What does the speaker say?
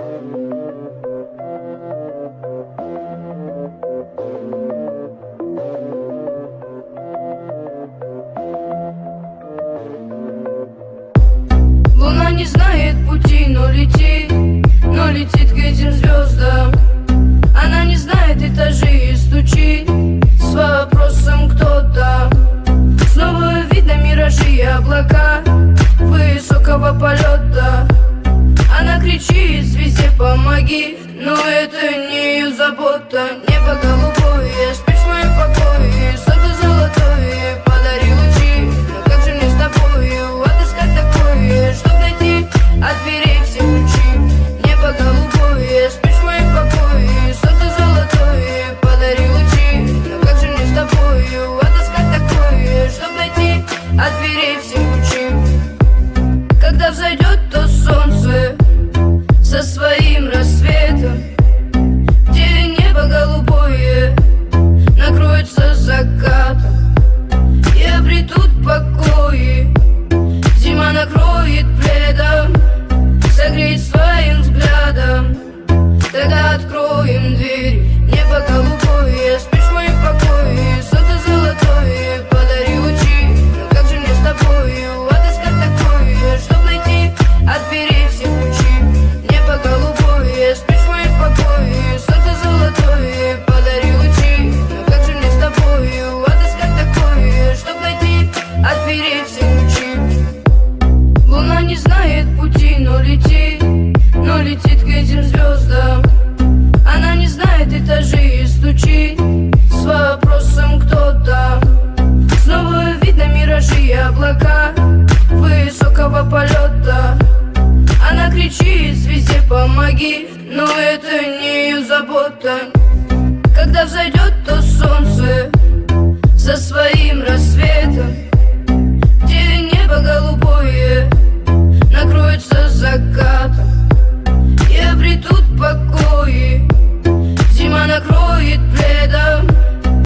Луна не знает пути, но летит, но летит к этим звездам. Она не знает этажей и стучит с вопросом кто там. Снова видно миражи и облака помоги, но это не ее забота. Небо голубое, спишь в моем покое, солнце золотое, подари лучи. Но как же мне с тобою отыскать такое, чтоб найти от все ключи? Небо голубое, спишь в моем покое, солнце золотое, подари лучи. Но как же мне с тобою отыскать такое, чтоб найти от все ключи? Когда взойдет то солнце со своим рассветом, но летит, но летит к этим звездам. Она не знает этажей и стучит с вопросом кто там. Снова видно миражи и облака высокого полета. Она кричит звезде помоги, но это не ее забота. Когда взойдет то солнце со своим рассветом, circle